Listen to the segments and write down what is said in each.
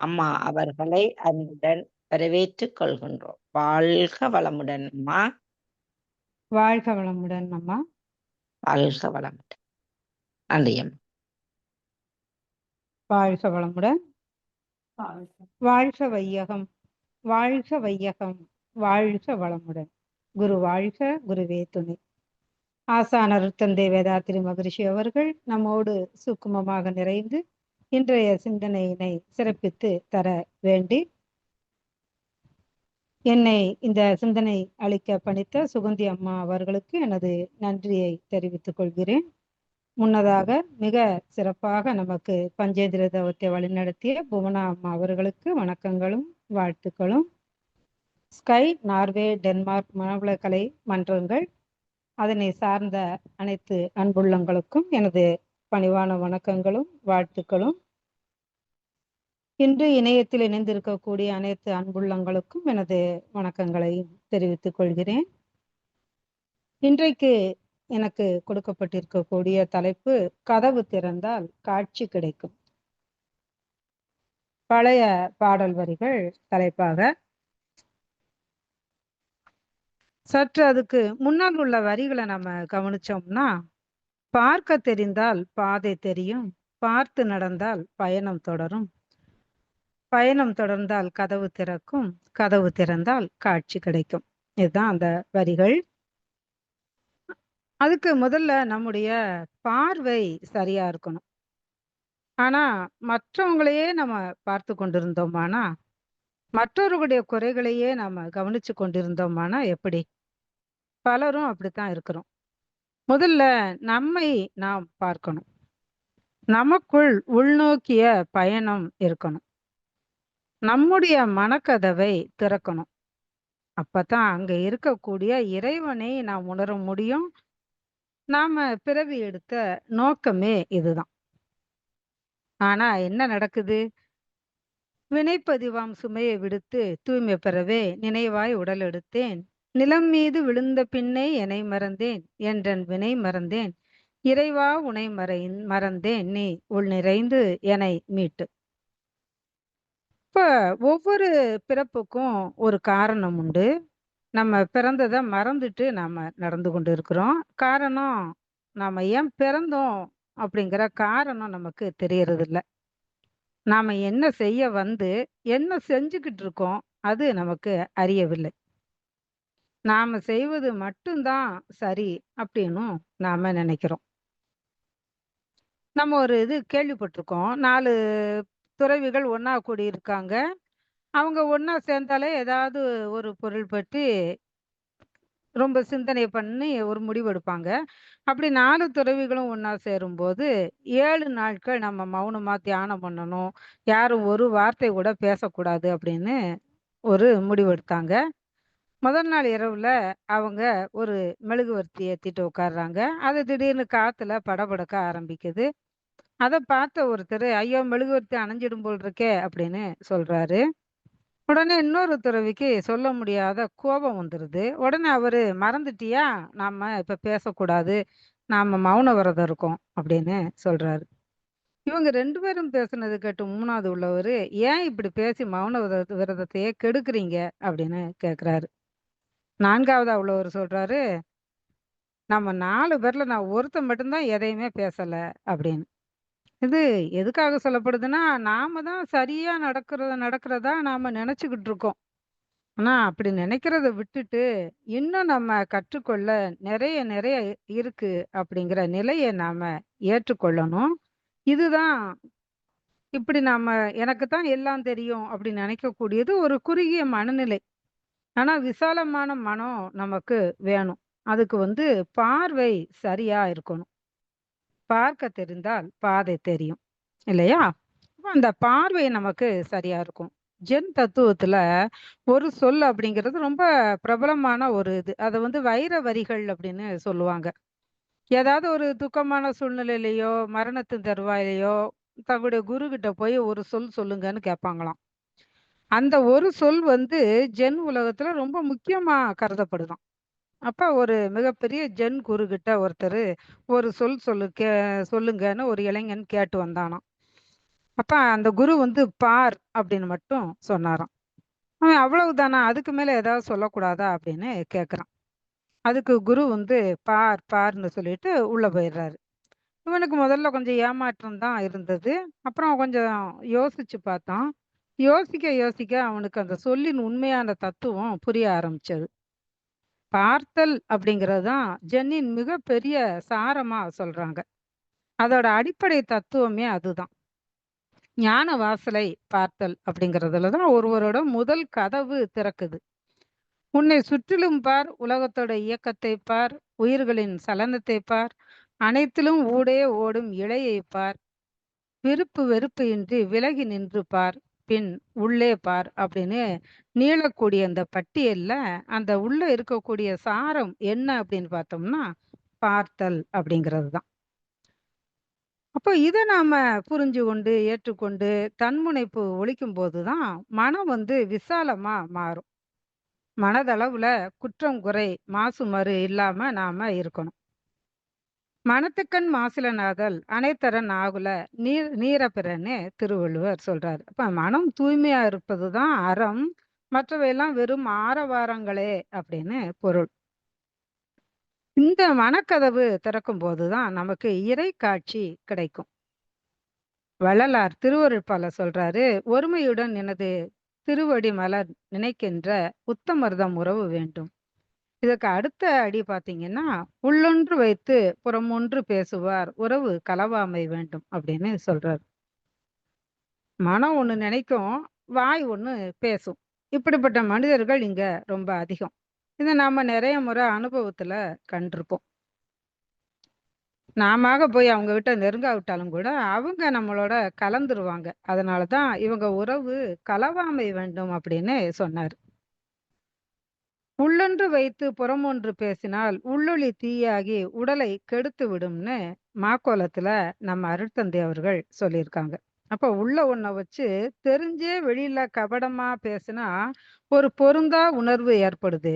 அம்மா அவர்களை அன்புடன் வரவேற்றுக் கொள்கின்றோம். வாழ்க வளமுடன் அம்மா. வாழ்க வளமுடன் அம்மா. வாழ்க வளமுடன். நன்றி அம்மா. வாழ்க வளமுடன். வாழ்க வையகம். வாழ்க வையகம். வாழ்க வளமுடன். குரு வாழ்க, குருவே துணை. ஆசானர் தந்தை வேதாத்திரி மகரிஷி அவர்கள் நம்மோடு சுக்குமமாக நிறைந்து இன்றைய சிந்தனையினை சிறப்பித்து தர வேண்டி என்னை இந்த சிந்தனை அளிக்க பணித்த சுகந்தி அம்மா அவர்களுக்கு எனது நன்றியை தெரிவித்துக் கொள்கிறேன். முன்னதாக மிக சிறப்பாக நமக்கு பஞ்சேந்திர தவத்தை வழிநடத்திய புவனா அம்மா அவர்களுக்கு வணக்கங்களும் வாழ்த்துக்களும். ஸ்கை நார்வே டென்மார்க் மனவளக்கலை மன்றங்கள் அதனை சார்ந்த அனைத்து அன்புள்ளங்களுக்கும் எனது பணிவான வணக்கங்களும் வாழ்த்துக்களும். இன்று இணையத்தில் இணைந்திருக்கக்கூடிய அனைத்து அன்புள்ளங்களுக்கும் எனது வணக்கங்களை தெரிவித்துக் கொள்கிறேன். இன்றைக்கு எனக்கு கொடுக்கப்பட்டிருக்கக்கூடிய தலைப்பு கதவு திறந்தால் காட்சி கிடைக்கும். பழைய பாடல் வரிகள் தலைப்பாக. சற்று அதுக்கு முன்னால் உள்ள வரிகளை நம்ம கவனிச்சோம்னா பார்க்க தெரிந்தால் பாதை தெரியும் பார்த்து நடந்தால் பயணம் தொடரும். பயணம் தொடர்ந்தால் கதவு திறக்கும் கதவு திறந்தால் காட்சி கிடைக்கும். இதுதான் அந்த வரிகள். அதுக்கு முதல்ல நம்முடைய பார்வை சரியா இருக்கணும். ஆனா மற்றவங்களையே நம்ம பார்த்து கொண்டிருந்தோமானா மற்றவர்களுடைய குறைகளையே நாம கவனிச்சு கொண்டிருந்தோமானா எப்படி? பலரும் அப்படித்தான் இருக்கிறோம். முதல்ல நம்மை நாம் பார்க்கணும். நமக்குள் உள்நோக்கிய பயணம் இருக்கணும். நம்முடைய மனக்கதவை திறக்கணும். அப்பதான் அங்க இருக்கக்கூடிய இறைவனை நாம் உணர முடியும். நாம பிறவி எடுத்த நோக்கமே இதுதான். ஆனா என்ன நடக்குது? வினைப்பதிவாம் சுமையை விடுத்து தூய்மை பெறவே நினைவாய் உடல் எடுத்தேன். நிலம் மீது விழுந்த பின்னே என்னை மறந்தேன் என்றன் வினை மறந்தேன். இறைவா உனை மறை மறந்தேன் நீ உள் நிறைந்து என்னை மீட்டு. இப்ப ஒவ்வொரு பிறப்புக்கும் ஒரு காரணம் உண்டு. நம்ம பிறந்ததை மறந்துட்டு நாம நடந்து கொண்டு இருக்கிறோம் காரணம் நாம ஏன் பிறந்தோம் அப்படிங்கிற காரணம் நமக்கு தெரியறது இல்லை நாம என்ன செய்ய வந்து என்ன செஞ்சுக்கிட்டு இருக்கோம் அது நமக்கு அறியவில்லை. நாம செய்வது மட்டும்தான் சரி அப்படின்னும் நாம நினைக்கிறோம். நம்ம ஒரு இது கேள்விப்பட்டிருக்கோம். நாலு துறவிகள் ஒன்னா கூடி இருக்காங்க அவங்க ஒன்னா சேர்ந்தாலே ஏதாவது ஒரு பொருள் பற்றி ரொம்ப சிந்தனை பண்ணி ஒரு முடிவு எடுப்பாங்க. அப்படி நாலு துறவிகளும் ஒன்றா சேரும்போது ஏழு நாட்கள் நம்ம மௌனமாக தியானம் பண்ணணும். யாரும் ஒரு வார்த்தை கூட பேசக்கூடாது அப்படின்னு ஒரு முடிவெடுத்தாங்க முதல் நாள் இரவுல அவங்க ஒரு மெழுகுவர்த்தி ஏற்றிட்டு உட்காடுறாங்க அது திடீர்னு காத்துல படபடக்க ஆரம்பிக்குது. அதை பார்த்த ஒருத்தர் ஐயோ மெழுகுவர்த்தி அணைஞ்சிடும் போல் இருக்கே அப்படின்னு சொல்றாரு. உடனே இன்னொரு துறவிக்கு சொல்ல முடியாத கோபம் வந்துருது. உடனே அவரு மறந்துட்டியா? நாம இப்ப பேசக்கூடாது. நாம மௌன விரதம் இருக்கோம் அப்படின்னு சொல்றாரு. இவங்க ரெண்டு பேரும் பேசுனது கேட்டு மூணாவது உள்ளவர் ஏன் இப்படி பேசி மௌன விரத விரதத்தையே கெடுக்குறீங்க? அப்படின்னு கேட்குறாரு நான்காவதா உள்ளவர் சொல்றாரு நம்ம நாலு பேர்ல நான் ஒருத்தன் மட்டும்தான் எதையுமே பேசல அப்படின்னு. இது எதுக்காக சொல்லப்படுதுன்னா நாம தான் சரியா நடக்கிறத நடக்கிறதா நாம நினைச்சுக்கிட்டு இருக்கோம். ஆனா அப்படி நினைக்கிறத விட்டுட்டு இன்னும் நம்ம கற்றுக்கொள்ள நிறைய நிறைய இருக்கு அப்படிங்கிற நிலையை நாம ஏற்றுக்கொள்ளணும். இதுதான் இப்படி நாம எனக்கு தான் எல்லாம் தெரியும் அப்படின்னு நினைக்கக்கூடியது ஒரு குறுகிய மனநிலை. ஆனா விசாலமான மனம் நமக்கு வேணும். அதுக்கு வந்து பார்வை சரியா இருக்கணும். பார்க்க தெரிந்தால் பாதை தெரியும். இல்லையா? அந்த பார்வை நமக்கு சரியா இருக்கும். ஜென் தத்துவத்துல ஒரு சொல் அப்படிங்கிறது ரொம்ப பிரபலமான ஒரு இது. அதை வந்து வைர வரிகள் அப்படின்னு சொல்லுவாங்க. ஏதாவது ஒரு துக்கமான சூழ்நிலையிலையோ மரணத்தின் தருவாயிலையோ தங்களுடைய குரு கிட்ட போய் ஒரு சொல் சொல்லுங்கன்னு கேட்பாங்களாம். அந்த ஒரு சொல் வந்து ஜென் உலகத்துல ரொம்ப முக்கியமா கருதப்படுதான். அப்ப ஒரு மிகப்பெரிய ஜென் குரு கிட்ட ஒருத்தர் ஒரு சொல் சொல்லு கே சொல்லுங்கன்னு ஒரு இளைஞன் கேட்டு வந்தானாம். அப்ப அந்த குரு வந்து பார் அப்படின்னு மட்டும் சொன்னாராம். அவன் அவ்வளவுதானா? அதுக்கு மேல ஏதாவது சொல்லக்கூடாதா? அப்படின்னு கேக்குறான். அதுக்கு குரு வந்து பார் பார்ன்னு சொல்லிட்டு உள்ள போயிடுறாரு. இவனுக்கு முதல்ல கொஞ்சம் ஏமாற்றம் தான் இருந்தது. அப்புறம் கொஞ்சம் யோசிச்சு பார்த்தான். யோசிக்க யோசிக்க அவனுக்கு அந்த சொல்லின் உண்மையான தத்துவம் புரிய ஆரம்பிச்சது. பார்த்தல் அப்படிங்கிறது தான் ஜென்னின் மிகப்பெரிய சாரமா சொல்றாங்க. அதோட அடிப்படை தத்துவமே அதுதான். ஞான வாசலை பார்த்தல் அப்படிங்கிறதுல தான் ஒருவரோட முதல் கதவு திறக்குது. உன்னை சுற்றிலும் பார் உலகத்தோட இயக்கத்தை பார் உயிர்களின் சலனத்தை பார் அனைத்திலும் ஊடே ஓடும் இழையை பார் விருப்பு வெறுப்பு இன்றி விலகி நின்று பார் பின் உள்ளே பார் அப்படின்னு நீளக்கூடிய அந்த பட்டியல்ல அந்த உள்ள இருக்கக்கூடிய சாரம் என்ன அப்படின்னு பார்த்தோம்னா பார்த்தல் அப்படிங்கிறது தான். அப்போ இதை நாம புரிஞ்சு கொண்டு ஏற்றுக்கொண்டு தன்முனைப்பு ஒழிக்கும் போதுதான் மனம் வந்து விசாலமா மாறும். மனதளவுல குற்றம் குறை மாசு மறு இல்லாம நாம இருக்கணும். மனத்துக்கண் மாசிலனாதல் அனைத்தரன் ஆகுல நீர் நீரப்பிறன்னு திருவள்ளுவர் சொல்றாரு. அப்ப மனம் தூய்மையா இருப்பதுதான் அறம் மற்றவையெல்லாம் வெறும் ஆரவாரங்களே அப்படின்னு பொருள். இந்த மனக்கதவு திறக்கும் போதுதான் நமக்கு இறை காட்சி கிடைக்கும். வள்ளலார் திருவருட்பால சொல்றாரு ஒருமையுடன் எனது திருவடி மலர் நினைக்கின்ற உத்தமர்தம் உறவு வேண்டும். இதற்கு அடுத்த அடி பார்த்தீங்கன்னா உள்ளொன்று வைத்து புறமொன்று பேசுவார் உறவு கலவாமை வேண்டும் அப்படின்னு சொல்றாரு. மனம் ஒன்று நினைக்கும் வாய் ஒன்று பேசும். இப்படிப்பட்ட மனிதர்கள் இங்க ரொம்ப அதிகம். இதை நாம நிறைய முறை அனுபவத்துல கண்டிருப்போம். நாம போய் அவங்க கிட்ட நெருங்காவிட்டாலும் கூட அவங்க நம்மளோட கலந்துருவாங்க. அதனாலதான் இவங்க உறவு கலவாமை வேண்டும் அப்படின்னு சொன்னார். உள்ளொன்று வைத்து புறமொன்று பேசினால் உள்ளொளி தீயாகி உடலை கெடுத்து விடும்னு மாக்கோலத்துல நம்ம அருட்தந்தை அவர்கள் சொல்லியிருக்காங்க. அப்ப உள்ள ஒன்ன வச்சு தெரிஞ்சே வெளியில கபடமா பேசினா ஒரு பொருந்தா உணர்வு ஏற்படுது.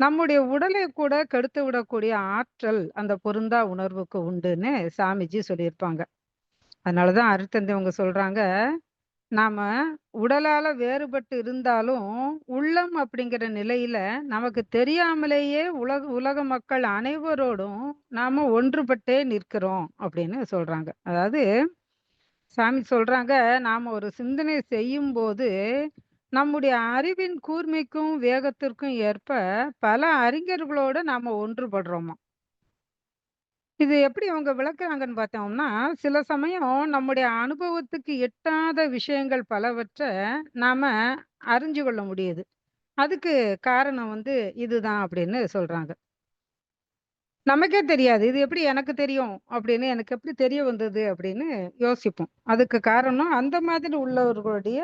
நம்முடைய உடலை கூட கெடுத்து விடக்கூடிய ஆற்றல் அந்த பொருந்தா உணர்வுக்கு உண்டுன்னு சாமிஜி சொல்லியிருப்பாங்க. அதனாலதான் அருட்தந்தை அவங்க சொல்றாங்க நாம உடலால வேறுபட்டு இருந்தாலும் உள்ளம் அப்படிங்கிற நிலையில நமக்கு தெரியாமலேயே உலக உலக மக்கள் அனைவரோடும் நாம ஒன்றுபட்டே நிற்கிறோம் அப்படின்னு சொல்றாங்க. அதாவது சாமி சொல்றாங்க நாம ஒரு சிந்தனை செய்யும் போது நம்முடைய அறிவின் கூர்மைக்கும் வேகத்திற்கும் ஏற்ப பல அறிஞர்களோட நாம ஒன்றுபடுறோமா இது எப்படி அவங்க விளக்குறாங்கன்னு பார்த்தோம்னா சில சமயம் நம்முடைய அனுபவத்துக்கு எட்டாத விஷயங்கள் பலவற்றை நாம அறிஞ்சு கொள்ள முடியுது. அதுக்கு காரணம் வந்து இதுதான் அப்படின்னு சொல்றாங்க. நமக்கே தெரியாது. இது எப்படி எனக்கு தெரியும்? அப்படின்னு எனக்கு எப்படி தெரிய வந்தது அப்படின்னு யோசிப்போம். அதுக்கு காரணம் அந்த மாதிரி உள்ளவர்களுடைய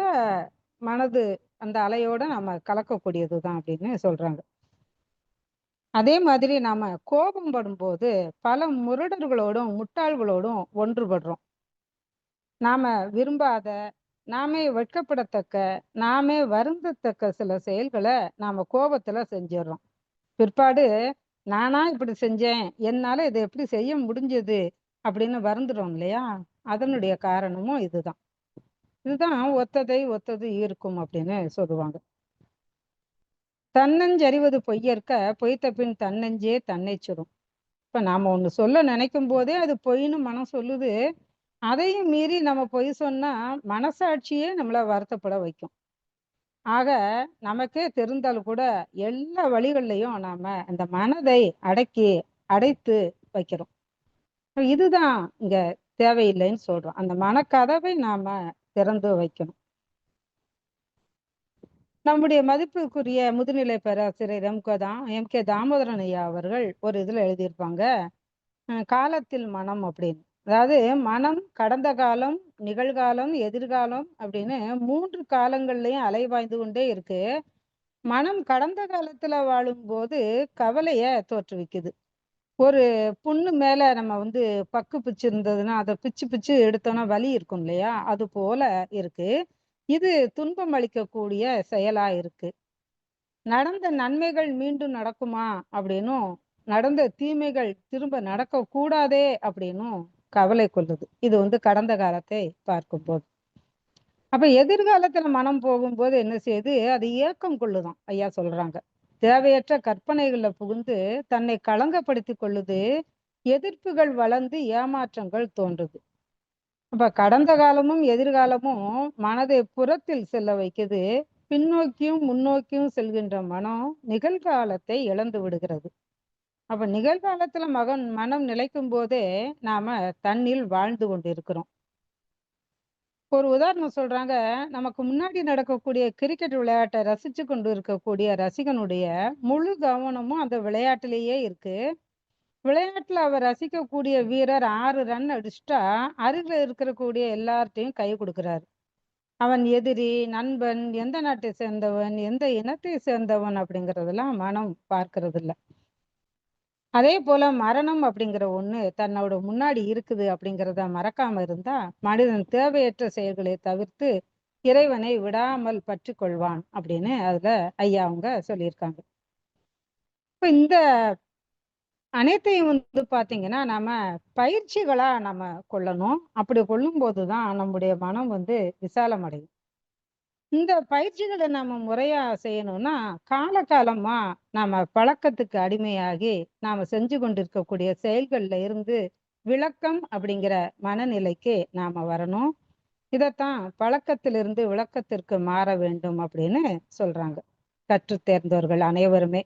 மனது அந்த அலையோட நம்ம கலக்கக்கூடியது தான் அப்படின்னு சொல்றாங்க. அதே மாதிரி நாம கோபம் படும்போது பல முரடர்களோடும் முட்டாள்களோடும் ஒன்றுபடுறோம். நாம விரும்பாத நாமே வெட்கப்படத்தக்க நாமே வருந்தத்தக்க சில செயல்களை நாம கோபத்துல செஞ்சிடறோம் பிற்பாடு நானா இப்படி செஞ்சேன் என்னால இதை எப்படி செய்ய முடிஞ்சது? அப்படின்னு வருந்துறோம் இல்லையா? அதனுடைய காரணமும் இதுதான். இதுதான் ஒத்ததை ஒத்தது ஈர்க்கும் அப்படின்னு சொல்லுவாங்க. தன்னஞ்சறிவது பொய்யற்க பொய்த்த பின் தன்னஞ்சே தன்னை சுடும். இப்ப நாம ஒண்ணு சொல்ல நினைக்கும் போதே அது பொய்ன்னு மனம் சொல்லுது. அதையும் மீறி நம்ம பொய் சொன்னா மனசாட்சியே நம்மளை வருத்தப்பட வைக்கும். ஆக நமக்கே தெரிந்தாலும் கூட எல்லா வழிகள்லையும் நாம அந்த மனதை அடக்கி அடைத்து வைக்கிறோம். இதுதான் இங்க தேவையில்லைன்னு சொல்றோம். அந்த மனக்கதவை நாம திறந்து வைக்கணும். நம்முடைய மதிப்புக்குரிய முதுநிலை பேராசிரியர் எம். கே. தான் எம். கே. தாமோதரன் ஐயா அவர்கள் ஒரு இதுல எழுதியிருப்பாங்க. காலத்தில் மனம் அப்படின்னு. அதாவது மனம் கடந்த காலம் நிகழ்காலம் எதிர்காலம் அப்படின்னு மூன்று காலங்கள்லயும் அலைவாய்ந்து கொண்டே இருக்கு. மனம் கடந்த காலத்துல வாழும்போது கவலைய தோற்றுவிக்குது. ஒரு புண்ணு மேல நம்ம வந்து பக்கு பிச்சு இருந்ததுன்னா அதை பிச்சு பிச்சு எடுத்தோம்னா வலி இருக்கும் இல்லையா? அது போல இருக்கு. இது துன்பம் அளிக்கக்கூடிய செயலா இருக்கு. நடந்த நன்மைகள் மீண்டும் நடக்குமா அப்படின்னும் நடந்த தீமைகள் திரும்ப நடக்க கூடாதே அப்படின்னும் கவலை கொள்ளுது. இது வந்து கடந்த காலத்தை பார்க்கும்போது. அப்ப எதிர்காலத்துல மனம் போகும்போது என்ன செய்யுது? அது ஏக்கம் கொள்ளுதான். ஐயா சொல்றாங்க. தேவையற்ற கற்பனைகள்ல புகுந்து தன்னை களங்கப்படுத்தி கொள்ளுது. எதிர்ப்புகள் வளர்ந்து ஏமாற்றங்கள் தோன்றுது. அப்ப கடந்த காலமும் எதிர்காலமும் மனதை புறத்தில் செல்ல வைக்குது. பின்னோக்கியும் முன்னோக்கியும் செல்கின்ற மனம் நிகழ்காலத்தை இழந்து விடுகிறது. அப்ப நிகழ்காலத்துல மகன் மனம் நிலைக்கும் போதே நாம தன்னில் வாழ்ந்து கொண்டிருக்கிறோம். ஒரு உதாரணம் சொல்றாங்க. நமக்கு முன்னாடி நடக்கக்கூடிய கிரிக்கெட் விளையாட்டை ரசிச்சு கொண்டு இருக்கக்கூடிய ரசிகனுடைய முழு கவனமும் அந்த விளையாட்டிலேயே இருக்கு. விளையாட்டுல அவர் ரசிக்கக்கூடிய வீரர் ஆறு ரன் அடிச்சுட்டா அருகில் இருக்கக்கூடிய எல்லார்ட்டையும் கை கொடுக்கிறாரு. அவன் எதிரி நண்பன் எந்த நாட்டை சேர்ந்தவன் எந்த இனத்தை சேர்ந்தவன் அப்படிங்கிறதெல்லாம் மனம் பார்க்கறது இல்லை அதே போல மரணம் அப்படிங்கிற ஒண்ணு தன்னோட முன்னாடி இருக்குது அப்படிங்கிறத மறக்காம இருந்தா மனிதன் தேவையற்ற செயல்களை தவிர்த்து இறைவனை விடாமல் பற்றி கொள்வான் அப்படின்னு அதுல ஐயா அவங்க சொல்லியிருக்காங்க. இப்ப இந்த அனைத்தையும் வந்து பாத்தீங்கன்னா நாம பயிற்சிகளா நம்ம கொள்ளணும். அப்படி கொள்ளும் போதுதான் நம்முடைய மனம் வந்து விசாலம் அடையும் இந்த பயிற்சிகளை நம்ம முறையா செய்யணும்னா காலகாலமா நாம பழக்கத்துக்கு அடிமையாகி நாம செஞ்சு கொண்டிருக்கக்கூடிய செயல்கள்ல இருந்து விளக்கம் அப்படிங்கிற மனநிலைக்கு நாம வரணும். இதைத்தான் பழக்கத்திலிருந்து விளக்கத்திற்கு மாற வேண்டும் அப்படின்னு சொல்றாங்க. கற்று தேர்ந்தவர்கள் அனைவருமே.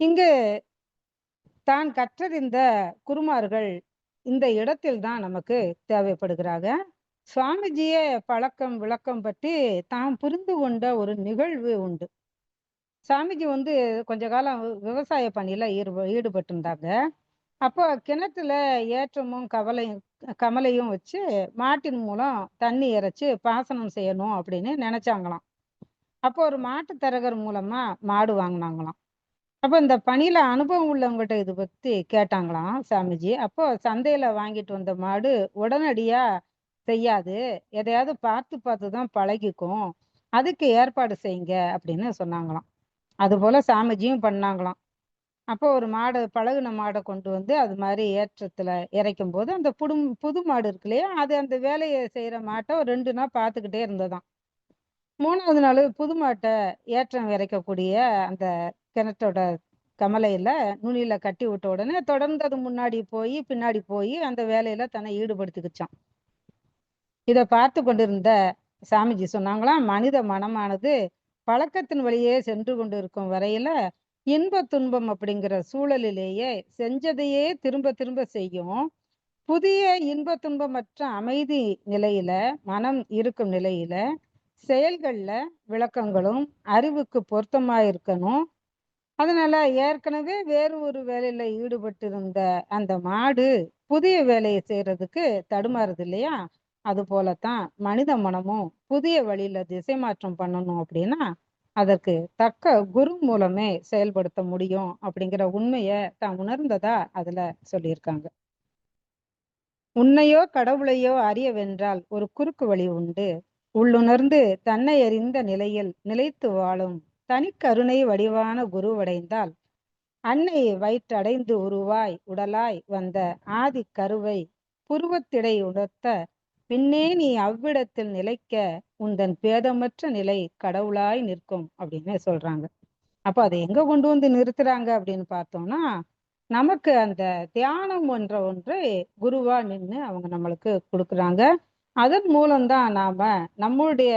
இங்கு தான் கற்றறிந்த குருமார்கள் இந்த இடத்தில் தான் நமக்கு தேவைப்படுகிறாங்க. சுவாமிஜிய பழக்கம் விளக்கம் பற்றி தாம் புரிந்து கொண்ட ஒரு நிகழ்வு உண்டு. சாமிஜி வந்து கொஞ்ச காலம் விவசாய பணியில ஈடுப ஈடுபட்டிருந்தாங்க. அப்போ கிணத்துல ஏற்றமும் கவலையும் கமலையும் வச்சு மாட்டின் மூலம் தண்ணி இறைச்சி பாசனம் செய்யணும் அப்படின்னு நினைச்சாங்களாம். அப்போ ஒரு மாட்டு தரகர் மூலமா மாடு வாங்கினாங்களாம். அப்போ இந்த பணியில அனுபவம் உள்ளவங்ககிட்ட இது பத்தி கேட்டாங்களாம் சாமிஜி? அப்போ சந்தையில வாங்கிட்டு வந்த மாடு உடனடியா செய்யாது. எதையாவது பார்த்து பார்த்து தான் பழகிக்கும். அதுக்கு ஏற்பாடு செய்யுங்க அப்படின்னு சொன்னாங்களாம். அது போல சாமிஜியும் பண்ணாங்களாம். அப்போ ஒரு மாடு பழகுன மாடை கொண்டு வந்து அது மாதிரி ஏற்றத்துல இறைக்கும் போது அந்த புது புது மாடு இருக்கு இல்லையா? அது அந்த வேலையை செய்யற மாட்டை ஒரு ரெண்டு நாள் பார்த்துக்கிட்டே இருந்ததாம். மூணாவது நாள் புது மாட்டை ஏற்றம் இறைக்கக்கூடிய அந்த கிணற்றோட கமலையில நுனியில கட்டி விட்ட உடனே தொடர்ந்து அது முன்னாடி போய் பின்னாடி போய் அந்த வேலையில தன்னை ஈடுபடுத்திக்கிச்சான் இதை பார்த்து கொண்டிருந்த சாமிஜி சொன்னாங்களாம் மனித மனமானது பழக்கத்தின் வழியே சென்று கொண்டு இருக்கும் வரையில இன்ப துன்பம் அப்படிங்கிற சூழலிலேயே செஞ்சதையே திரும்ப திரும்ப செய்யும். புதிய இன்ப துன்பமற்ற அமைதி நிலையில மனம் இருக்கும் நிலையில செயல்கள்ல விளக்கங்களும் அறிவுக்கு பொருத்தமா இருக்கணும் அதனால ஏற்கனவே வேறு ஒரு வேலையில ஈடுபட்டிருந்த அந்த மாடு புதிய வேலையை செய்யறதுக்கு தடுமாறுது இல்லையா? அது போலத்தான் மனித மனமும் புதிய வழியில திசை மாற்றம் பண்ணணும் அப்படின்னா அதற்கு தக்க குரு மூலமே செயல்படுத்த முடியும் அப்படிங்கிற உண்மைய தான் உணர்ந்ததா அதுல சொல்லியிருக்காங்க. உன்னையோ கடவுளையோ அறியவென்றால் ஒரு குறுக்கு வழி உண்டு. உள்ளுணர்ந்து தன்னை அறிந்த நிலையில் நிலைத்து வாழும் தனி கருணை வடிவான குருவடைந்தால் அன்னை வயிற்றடைந்து உருவாய் உடலாய் வந்த ஆதி கருவை புருவத்திடை உணர்த்த பின்னே நீ அவ்விடத்தில் நிலைக்க உந்தன் பேதமற்ற நிலை கடவுளாய் நிற்கும் அப்படின்னு சொல்றாங்க. அப்ப அதை எங்க கொண்டு வந்து நிறுத்துறாங்க அப்படின்னு பார்த்தோம்னா நமக்கு அந்த தியானம் என்ற ஒன்றை குருவா நின்று அவங்க நம்மளுக்கு கொடுக்குறாங்க. அதன் மூலம்தான் நாம நம்மளுடைய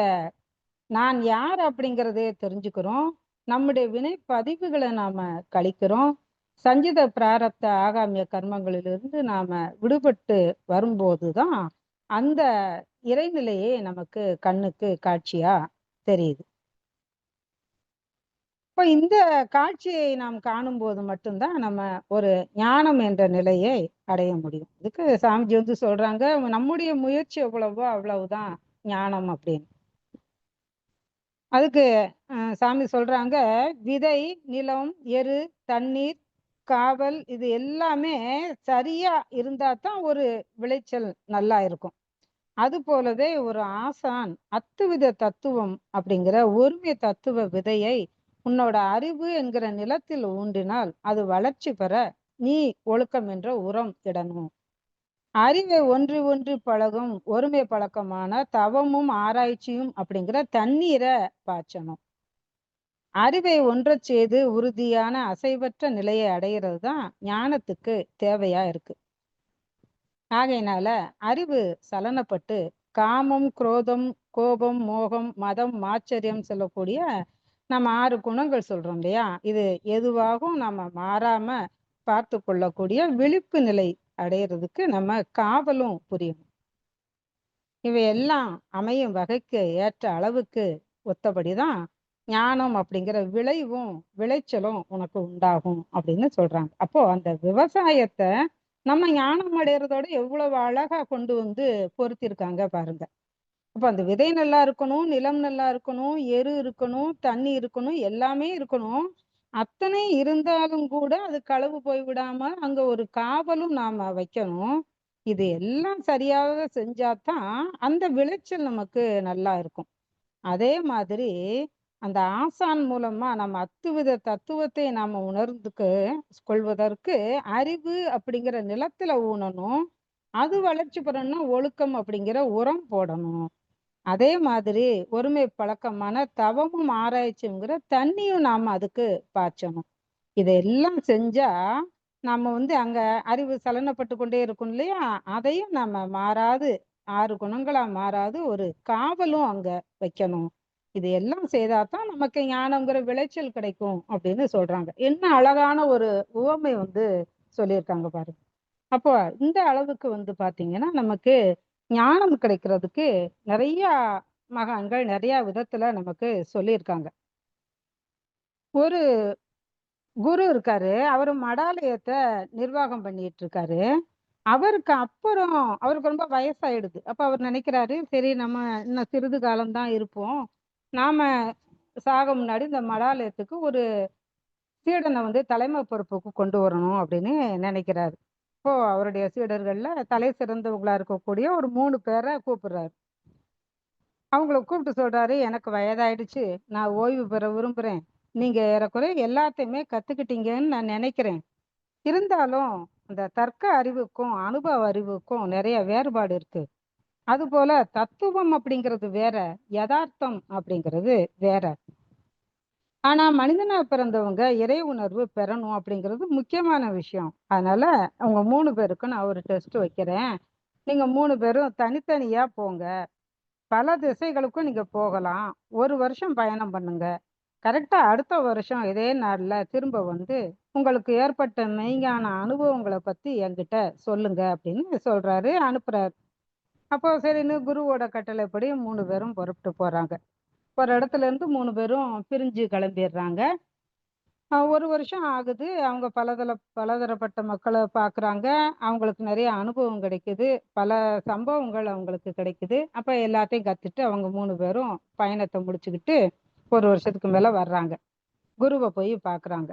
நான் யார் அப்படிங்கிறதே தெரிஞ்சுக்கிறோம். நம்முடைய வினை பதிவுகளை நாம கழிக்கிறோம். சஞ்சித பிராரப்த ஆகாமிய கர்மங்களிலிருந்து நாம விடுபட்டு வரும்போதுதான் அந்த இறைநிலையே நமக்கு கண்ணுக்கு காட்சியா தெரியுது. இப்போ இந்த காட்சியை நாம் காணும்போது மட்டும்தான் நம்ம ஒரு ஞானம் என்ற நிலையை அடைய முடியும். இதுக்கு சாமிஜி வந்து சொல்றாங்க நம்முடைய முயற்சி எவ்வளவோ அவ்வளவுதான் ஞானம் அப்படின்னு. அதுக்கு சாமி சொல்றாங்க விதை நிலம் எரு தண்ணீர் காவல் இது எல்லாமே சரியா இருந்தா தான் ஒரு விளைச்சல் நல்லா இருக்கும். அது போலவே ஒரு ஆசான் அத்துவித தத்துவம் அப்படிங்கிற ஒருமை தத்துவ விதையை உன்னோட அறிவு என்கிற நிலத்தில் ஊன்றினால் அது வளர்ச்சி பெற நீ ஒழுக்கம் என்ற உரம் இடணும். அறிவை ஒன்று ஒன்றி பழகும் ஒருமை பழக்கமான தவமும் ஆராய்ச்சியும் அப்படிங்கிற தண்ணீரை பாய்ச்சணும். அறிவை ஒன்றச் செய்து உறுதியான அசைவற்ற நிலையை அடையிறது தான் ஞானத்துக்கு தேவையா இருக்கு. ஆகையினால அறிவு சலனப்பட்டு காமம் குரோதம் கோபம் மோகம் மதம் மாச்சரியம் சொல்லக்கூடிய நம்ம ஆறு குணங்கள் சொல்றோம் இல்லையா? இது எதுவாகவும் நம்ம மாறாம பார்த்து கொள்ளக்கூடிய விழிப்பு நிலை அடையிறதுக்கு நம்ம காவலும் புரியணும். இவையெல்லாம் அமையும் வகைக்கு ஏற்ற அளவுக்கு ஒத்தபடிதான் ஞானம் அப்படிங்கிற விளைவும் விளைச்சலும் உனக்கு உண்டாகும் அப்படின்னு சொல்றாங்க. அப்போ அந்த விவசாயத்தை நம்ம ஞானம் அடையிறதோட எவ்வளவு அழகா கொண்டு வந்து பொருத்திருக்காங்க பாருங்க. அப்ப அந்த விதை நல்லா இருக்கணும் நிலம் நல்லா இருக்கணும் எரு இருக்கணும் தண்ணி இருக்கணும் எல்லாமே இருக்கணும். அத்தனை இருந்தாலும் கூட அது களவு போய் விடாம அங்க ஒரு காவலும் நாம வைக்கணும். இது எல்லாம் சரியாக செஞ்சாதான் அந்த விளைச்சல் நமக்கு நல்லா இருக்கும். அதே மாதிரி அந்த ஆசான் மூலமா நம்ம அத்துவித தத்துவத்தை நாம உணர்ந்துக்கு கொள்வதற்கு அறிவு அப்படிங்கிற நிலத்துல ஊனணும் அது வளர்ச்சி பெறணும்னா ஒழுக்கம் அப்படிங்கிற உரம் போடணும். அதே மாதிரி ஒருமை பழக்கமான தவமும் ஆராய்ச்சிங்கிற தண்ணியும் நாம அதுக்கு பாய்ச்சணும். இதெல்லாம் செஞ்சா நம்ம வந்து அங்க அறிவு சலனப்பட்டு கொண்டே இருக்கும் இல்லையா? அதையும் நம்ம மாறாது ஆறு குணங்களா மாறாது ஒரு காவலும் அங்க வைக்கணும். இது எல்லாம் செய்தாதான் நமக்கு ஞானம்ங்கிற விளைச்சல் கிடைக்கும் அப்படின்னு சொல்றாங்க. என்ன அழகான ஒரு உவமை வந்து சொல்லியிருக்காங்க பாருங்க. அப்போ இந்த அளவுக்கு வந்து பாத்தீங்கன்னா நமக்கு ஞானம் கிடைக்கிறதுக்கு நிறைய மகான்கள் நிறைய விதத்துல நமக்கு சொல்லியிருக்காங்க. ஒரு குரு இருக்காரு அவர் மடாலயத்தை நிர்வாகம் பண்ணிட்டு இருக்காரு அவருக்கு அப்புறம் அவருக்கு ரொம்ப வயசாயிடுது. அப்ப அவர் நினைக்கிறாரு சரி நம்ம இன்னும் சிறிது காலம்தான் இருப்போம். நாம சாக முன்னாடி இந்த மடாலயத்துக்கு ஒரு சீடனை வந்து தலைமை பொறுப்புக்கு கொண்டு வரணும் அப்படின்னு நினைக்கிறாரு. இப்போ அவருடைய சீடர்களில் தலை சிறந்தவங்களா இருக்கக்கூடிய ஒரு மூணு பேரை கூப்பிடுறாரு. அவங்கள கூப்பிட்டு சொல்றாரு எனக்கு வயதாயிடுச்சு. நான் ஓய்வு பெற விரும்புகிறேன் நீங்க ஏறக்குறைய எல்லாத்தையுமே கத்துக்கிட்டீங்கன்னு நான் நினைக்கிறேன். இருந்தாலும் இந்த தர்க்க அறிவுக்கும் அனுபவ அறிவுக்கும் நிறைய வேறுபாடு இருக்கு. அதுபோல தத்துவம் அப்படிங்கிறது வேற யதார்த்தம் அப்படிங்கிறது வேற. ஆனா மனிதனா பிறந்தவங்க இறை உணர்வு பெறணும் அப்படிங்கிறது முக்கியமான விஷயம். அதனால அவங்க மூணு பேருக்கும் நான் ஒரு டெஸ்ட் வைக்கிறேன். நீங்க மூணு பேரும் தனித்தனியா போங்க. பல திசைகளுக்கும் நீங்க போகலாம். ஒரு வருஷம் பயணம் பண்ணுங்க. கரெக்டா அடுத்த வருஷம் இதே நாள்ல திரும்ப வந்து உங்களுக்கு ஏற்பட்ட மெய்ஞான அனுபவங்களை பத்தி என்கிட்ட சொல்லுங்க அப்படின்னு சொல்றாரு அனுப்புறாரு. அப்போ சரின்னு குருவோட கட்டளைப்படி மூணு பேரும் புறப்பட்டு போறாங்க. ஒரு இடத்துல இருந்து மூணு பேரும் பிரிஞ்சு கிளம்பிடுறாங்க. ஒரு வருஷம் ஆகுது. அவங்க பலதர பலதரப்பட்ட மக்களை பார்க்குறாங்க அவங்களுக்கு நிறைய அனுபவம் கிடைக்குது. பல சம்பவங்கள் அவங்களுக்கு கிடைக்குது. அப்போ எல்லாத்தையும் கற்றுட்டு அவங்க மூணு பேரும் பயணத்தை முடிச்சுக்கிட்டு ஒரு வருஷத்துக்கு மேலே வர்றாங்க. குருவை போய் பார்க்குறாங்க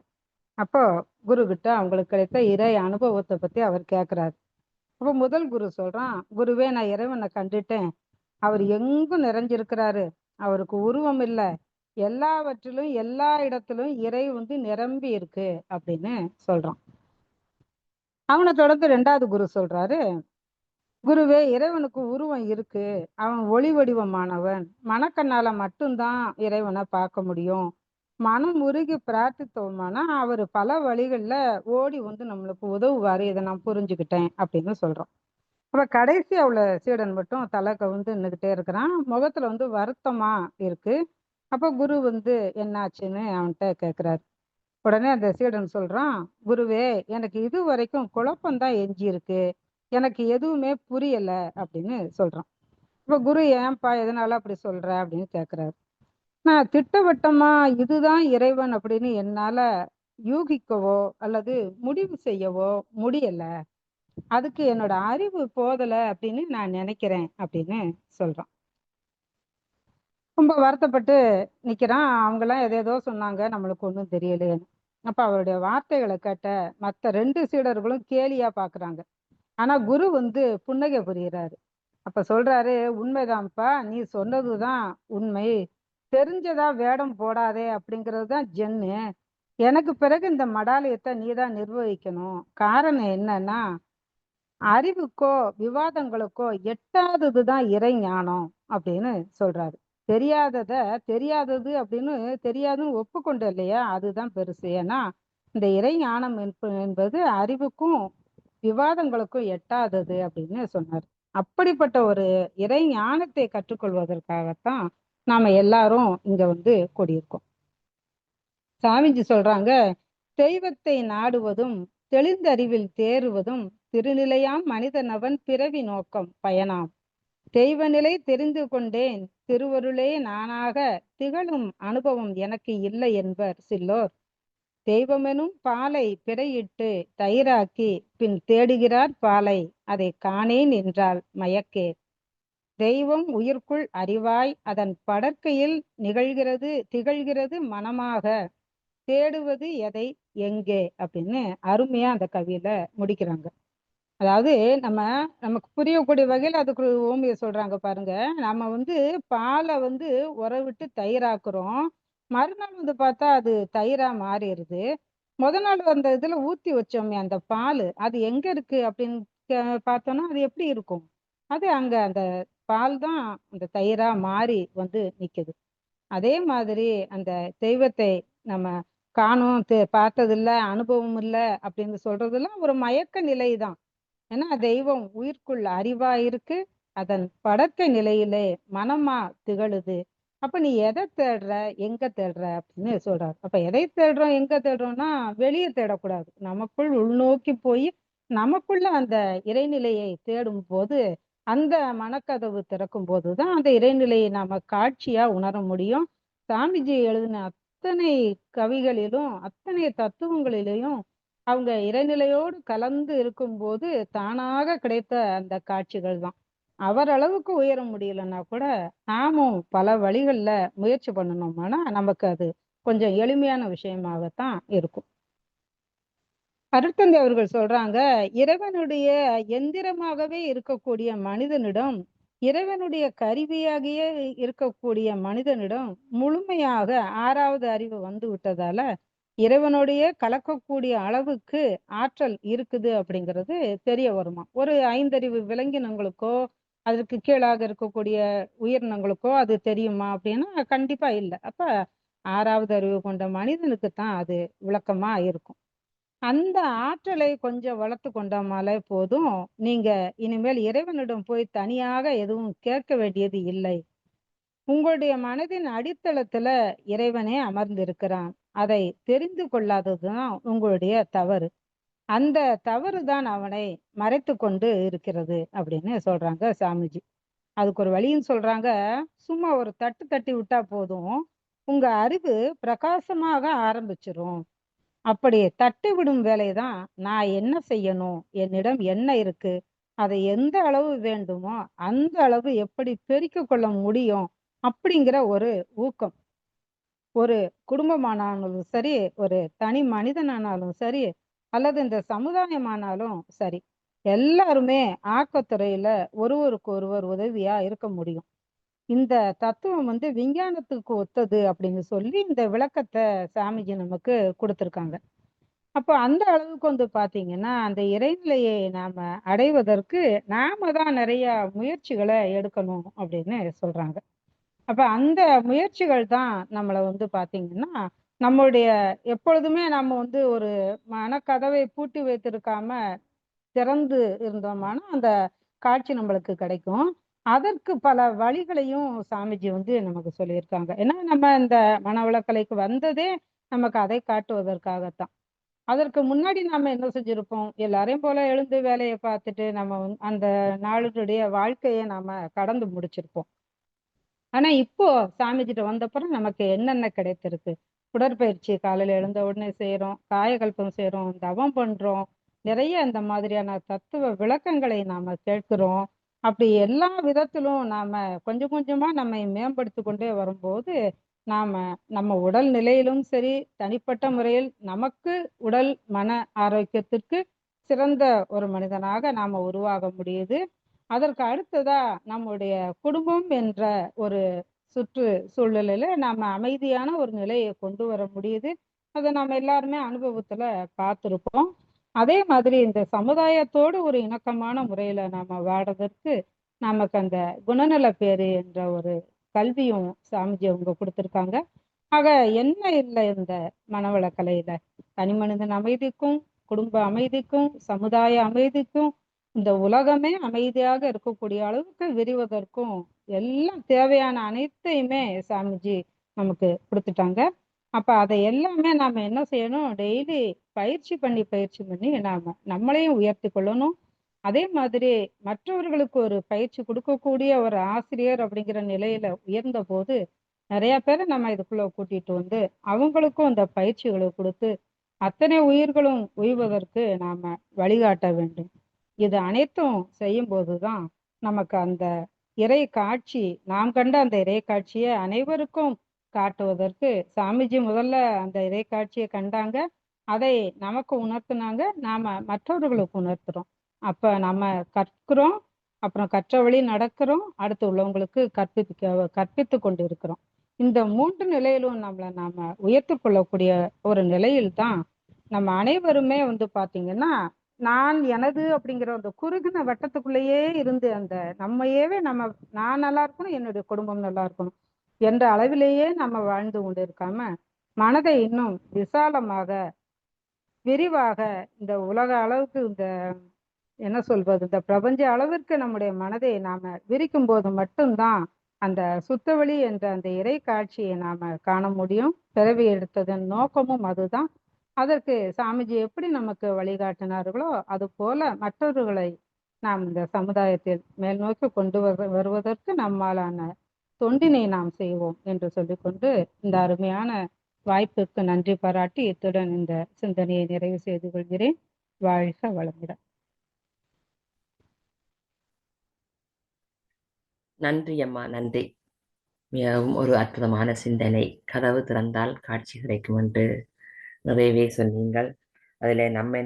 அப்போ குரு அவங்களுக்கு கிடைத்த இறை அனுபவத்தை பற்றி அவர் கேட்குறாரு அப்போ முதல் குரு சொல்கிறான் குருவே நான் இறைவனை கண்டுட்டேன். அவர் எங்கும் நிறைஞ்சிருக்கிறாரு. அவருக்கு உருவம் இல்லை. எல்லாவற்றிலும் எல்லா இடத்திலும் இறை வந்து நிரம்பி இருக்கு அப்படின்னு சொல்றான். அவனை தொடர்ந்து ரெண்டாவது குரு சொல்றாரு குருவே இறைவனுக்கு உருவம் இருக்கு. அவன் ஒளி வடிவமானவன். மனக்கண்ணால மட்டும்தான் இறைவனை பார்க்க முடியும். மனம் உருகி பிரார்த்தித்தோம்னா அவர் பல வழிகள்ல ஓடி வந்து நம்மளுக்கு உதவுவாரு. இதை நான் புரிஞ்சுக்கிட்டேன் அப்படின்னு சொல்றோம் அப்ப கடைசி அவளை சீடன் மட்டும் தலை கவுந்து நின்றுக்கிட்டே இருக்கிறான். முகத்தில் வந்து வருத்தமாக இருக்குது அப்போ குரு வந்து என்னாச்சுன்னு அவன்கிட்ட கேட்குறாரு உடனே அந்த சீடன் சொல்கிறான் குருவே எனக்கு இது வரைக்கும் குழப்பம்தான் எஞ்சி இருக்கு எனக்கு எதுவுமே புரியலை அப்படின்னு சொல்கிறான் இப்போ குரு ஏன்பா எதனால அப்படி சொல்கிற அப்படின்னு கேட்குறாரு நான் திட்டவட்டமாக இதுதான் இறைவன் அப்படின்னு என்னால் யூகிக்கவோ அல்லது முடிவு செய்யவோ முடியலை. அதுக்கு என்னோட அறிவு போதல அப்படின்னு நான் நினைக்கிறேன் அப்படின்னு சொல்றான். ரொம்ப வருத்தப்பட்டு நிக்கிறான். அவங்கெல்லாம் எதேதோ சொன்னாங்க. நம்மளுக்கு ஒன்றும் தெரியலையேன்னு. அப்ப அவருடைய வார்த்தைகளை கேட்ட மற்ற ரெண்டு சீடர்களும் கேலியா பாக்குறாங்க. ஆனா குரு வந்து புன்னகை புரிகிறாரு அப்ப சொல்றாரு உண்மைதான்ப்பா. நீ சொன்னதுதான் உண்மை. தெரிஞ்சதா வேடம் போடாதே அப்படிங்கிறது தான் ஜென்னு. எனக்கு பிறகு இந்த மடாலயத்தை நீ தான் நிர்வகிக்கணும். காரணம் என்னன்னா அறிவுக்கோ விவாதங்களுக்கோ எட்டாததுதான் இறை ஞானம் அப்படின்னு சொல்றாரு. தெரியாதத தெரியாதது அப்படின்னு தெரியாதுன்னு ஒப்புக்கொண்டு இல்லையா? அதுதான் பெருசு. ஏன்னா இந்த இறை ஞானம் என்ப- என்பது அறிவுக்கும் விவாதங்களுக்கும் எட்டாதது அப்படின்னு சொன்னார். அப்படிப்பட்ட ஒரு இறை ஞானத்தை கற்றுக்கொள்வதற்காகத்தான் நாம எல்லாரும் இங்க வந்து கூடியிருக்கோம். சாமிஜி சொல்றாங்க தெய்வத்தை நாடுவதும் தெளிந்தறிவில் தேறுவதும் திருநிலையாம் மனிதனவன் பிறவி நோக்கம் பயனாம். தெய்வநிலை தெரிந்து கொண்டேன் திருவருளே நானாக திகழும் அனுபவம் எனக்கு இல்லை என்பர் சில்லோர். தெய்வமெனும் பாலை பிறையிட்டு தயிராக்கி பின் தேடுகிறார் பாலை அதை காணேன் என்றால் மயக்கே. தெய்வம் உயிர்க்குள் அறிவாய் அதன் படற்கையில் நிகழ்கிறது திகழ்கிறது மனமாக. தேடுவது எதை? எங்கே? அப்படின்னு அருமையா அந்த கவியில முடிக்கிறாங்க. அதாவது நம்ம நமக்கு புரியக்கூடிய வகையில் அதுக்கு ஒரு ஓமிய சொல்றாங்க பாருங்க. நம்ம வந்து பாலை வந்து உர விட்டு தயிராக்குறோம். மறுநாள் வந்து பார்த்தா அது தயிரா மாறிடுது. முத நாள் அந்த இதுல ஊத்தி வச்சோமே அந்த பால் அது எங்க இருக்கு அப்படின்னு கே- பார்த்தோம்னா அது எப்படி இருக்கும்? அது அங்க அந்த பால் தான் அந்த தயிரா மாறி வந்து நிக்குது. அதே மாதிரி அந்த தெய்வத்தை நம்ம காணும் தெ- பார்த்ததில்ல அனுபவம் இல்லை அப்படின்னு சொல்றதெல்லாம் ஒரு மயக்க நிலை தான். ஏன்னா தெய்வம் உயிர்க்குள் அறிவா இருக்கு. அதன் படக்க நிலையிலே மனமா திகழுது. அப்ப நீ எதை தேடுற எங்க தேடுற அப்படின்னு சொல்றாரு. அப்ப எதை தேடுறோம் எங்க தேடுறோம்னா வெளியே தேடக்கூடாது. நமக்குள் உள்நோக்கி போய் நமக்குள்ள அந்த இறைநிலையை தேடும் போது அந்த மனக்கதவு திறக்கும் போதுதான் அந்த இறைநிலையை நாம காட்சியா உணர முடியும். சாமிஜி எழுதின அத்தனை கவிகளிலும் அத்தனை தத்துவங்களிலையும் அவங்க இறைநிலையோடு கலந்து இருக்கும்போது தானாக கிடைத்த அந்த காட்சிகள் தான். அவர் அளவுக்கு உயர முடியலன்னா கூட நாமும் பல வழிகள்ல முயற்சி பண்ணணும்னா நமக்கு அது கொஞ்சம் எளிமையான விஷயமாகத்தான் இருக்கும். அருட்தந்தை அவர்கள் சொல்றாங்க இறைவனுடைய எந்திரமாகவே இருக்கக்கூடிய மனிதனிடம் இறைவனுடைய கருவியாகிய இருக்கக்கூடிய மனிதனிடம் முழுமையாக ஆறாவது அறிவு வந்து விட்டதால இறைவனுடைய கலக்கக்கூடிய அளவுக்கு ஆற்றல் இருக்குது அப்படிங்கிறது தெரிய வருமா? ஒரு ஐந்தறிவு விலங்கினங்களுக்கோ அதற்கு கீழாக இருக்கக்கூடிய உயிரினங்களுக்கோ அது தெரியுமா அப்படின்னா கண்டிப்பா இல்லை. அப்ப ஆறாவது அறிவு கொண்ட மனிதனுக்கு தான் அது விளக்கமா இருக்கும். அந்த ஆற்றலை கொஞ்சம் வளர்த்து கொண்டாமலே போதும். நீங்க இனிமேல் இறைவனிடம் போய் தனியாக எதுவும் கேட்க வேண்டியது இல்லை. உங்களுடைய மனதின் அடித்தளத்துல இறைவனே அமர்ந்திருக்கிறான். அதை தெரிந்து கொள்ளாததுதான் உங்களுடைய தவறு. அந்த தவறு தான் அவனை மறைத்து கொண்டு இருக்கிறது அப்படின்னு சொல்றாங்க சாமிஜி. அதுக்கு ஒரு வழியும் சொல்றாங்க. சும்மா ஒரு தட்டு தட்டி விட்டா போதும். உங்க அறிவு பிரகாசமாக ஆரம்பிச்சிரும். அப்படி தட்டி விடும் வேலைதான் நான் என்ன செய்யணும்? என்னிடம் என்ன இருக்கு? அதை எந்த அளவு வேண்டுமோ அந்த அளவு எப்படி பெருக்கிக் கொள்ள முடியும்? அப்படிங்கிற ஒரு ஊக்கம். ஒரு குடும்பமானாலும் சரி ஒரு தனி மனிதனானாலும் சரி அல்லது இந்த சமுதாயமானாலும் சரி எல்லாருமே ஆக்கத்துறையில ஒருவருக்கு ஒருவர் உதவியா இருக்க முடியும். இந்த தத்துவம் வந்து விஞ்ஞானத்துக்கு ஒத்தது அப்படின்னு சொல்லி இந்த விளக்கத்தை சாமிஜி நமக்கு கொடுத்துருக்காங்க. அப்போ அந்த அளவுக்கு வந்து பார்த்தீங்கன்னா அந்த இறைநிலையை நாம அடைவதற்கு நாம தான் நிறைய முயற்சிகளை எடுக்கணும் அப்படின்னு சொல்றாங்க. அப்ப அந்த முயற்சிகள் தான் நம்மளை வந்து பாத்தீங்கன்னா நம்மளுடைய எப்பொழுதுமே நம்ம வந்து ஒரு மனக்கதவை பூட்டி வைத்திருக்காம திறந்து இருந்தோம்னா அந்த காட்சி நம்மளுக்கு கிடைக்கும். அதற்கு பல வழிகளையும் சாமிஜி வந்து நமக்கு சொல்லியிருக்காங்க. ஏன்னா நம்ம இந்த மனவளக்கலைக்கு வந்ததே நமக்கு அதை காட்டுவதற்காகத்தான். அதற்கு முன்னாடி நாம என்ன செஞ்சிருப்போம்? எல்லாரையும் போல எழுந்து வேலையை பார்த்துட்டு நம்ம அந்த நாளுடைய வாழ்க்கையை நாம கடந்து முடிச்சிருப்போம். ஆனா இப்போ சாமி கிட்ட வந்தப்புறம் நமக்கு என்னென்ன கிடைத்திருக்கு? உடற்பயிற்சி காலையில எழுந்த உடனே செய்யறோம் காயகல்பம் செய்யறோம் தவம் பண்றோம் நிறைய இந்த மாதிரியான தத்துவ விளக்கங்களை நாம கேட்கிறோம். அப்படி எல்லா விதத்திலும் நாம கொஞ்சம் கொஞ்சமா நம்மை மேம்படுத்தி கொண்டே வரும்போது நாம நம்ம உடல் நிலையிலும் சரி தனிப்பட்ட முறையில் நமக்கு உடல் மன ஆரோக்கியத்திற்கு சிறந்த ஒரு மனிதனாக நாம உருவாக முடியுது. அதற்கு அடுத்ததா நம்முடைய குடும்பம் என்ற ஒரு சுற்று சூழலில் நாம் அமைதியான ஒரு நிலையை கொண்டு வர முடியுது. அதை நாம எல்லாருமே அனுபவத்துல பார்த்திருப்போம். அதே மாதிரி இந்த சமுதாயத்தோடு ஒரு இணக்கமான முறையில நாம வாடுறதற்கு நமக்கு அந்த குணநல பேரு என்ற ஒரு கல்வியும் சாமிஜி அவங்க கொடுத்துருக்காங்க. ஆக என்ன இல்லை இந்த மனவள கலையில தனி மனிதன் அமைதிக்கும் குடும்ப அமைதிக்கும் சமுதாய அமைதிக்கும் இந்த உலகமே அமைதியாக இருக்கக்கூடிய அளவுக்கு விரிவதற்கும் எல்லாம் தேவையான அனைத்தையுமே சாமிஜி நமக்கு கொடுத்துட்டாங்க. அப்ப அதை எல்லாமே நாம என்ன செய்யணும்? டெய்லி பயிற்சி பண்ணி பயிற்சி பண்ணி நாம நம்மளையும் உயர்த்தி கொள்ளணும். அதே மாதிரி மற்றவர்களுக்கு ஒரு பயிற்சி கொடுக்கக்கூடிய ஒரு ஆசிரியர் அப்படிங்கிற நிலையில உயர்ந்த போது நிறைய பேரை நம்ம இதுக்குள்ள கூட்டிட்டு வந்து அவங்களுக்கும் இந்த பயிற்சிகளை கொடுத்து அத்தனை உயிர்களும் உய்வதற்கு நாம வழிகாட்ட வேண்டும். இது அனைத்தும் செய்யும் போதுதான் நமக்கு அந்த இறை காட்சி நாம் கண்ட அந்த இறை காட்சியை அனைவருக்கும் காட்டுவதற்கு சாமிஜி முதல்ல அந்த இறை காட்சியை கண்டாங்க. அதை நமக்கு உணர்த்தினாங்க. நாம மற்றவர்களுக்கு உணர்த்துறோம். அப்ப நம்ம கற்கிறோம். அப்புறம் கற்ற வழி நடக்கிறோம். அடுத்து உள்ளவங்களுக்கு கற்பிக்க கற்பித்து கொண்டு இருக்கிறோம் இந்த மூன்று நிலையிலும் நம்மளை நாம உயர்த்தி கொள்ளக்கூடிய ஒரு நிலையில் தான் நம்ம அனைவருமே வந்து பாத்தீங்கன்னா நான் எனது அப்படிங்கிற அந்த குறுகின வட்டத்துக்குள்ளேயே இருந்து அந்த நம்மையவே நம்ம நான் நல்லா இருக்கணும் என்னுடைய குடும்பம் நல்லா இருக்கணும் என்ற அளவிலேயே நம்ம வாழ்ந்து கொண்டு இருக்காம மனதை இன்னும் விசாலமாக விரிவாக இந்த உலக அளவுக்கு இந்த என்ன சொல்வது இந்த பிரபஞ்ச அளவிற்கு நம்முடைய மனதை நாம விரிக்கும் போது மட்டும்தான் அந்த சுத்தவெளி என்ற அந்த இறை காட்சியை நாம காண முடியும். பிறவி எடுத்ததன் நோக்கமும் அதுதான். அதற்கு சாமிஜி எப்படி நமக்கு வழிகாட்டினார்களோ அது போல மற்றவர்களை நாம் இந்த சமுதாயத்தில் மேல் நோக்கி கொண்டு வருவதற்கு நம்மாலான தொண்டினை நாம் செய்வோம் என்று சொல்லிக்கொண்டு இந்த அருமையான வாய்ப்புக்கு நன்றி பாராட்டி இத்துடன் இந்த சிந்தனையை நிறைவு செய்து கொள்கிறேன். வாழ்க வளமுடன். நன்றி அம்மா நன்றி. மிகவும் ஒரு அற்புதமான சிந்தனை. கதவு திறந்தால் காட்சி கிடைக்கும் என்று நிறையவே சொன்னீங்கள். அதில் நம்மை நான்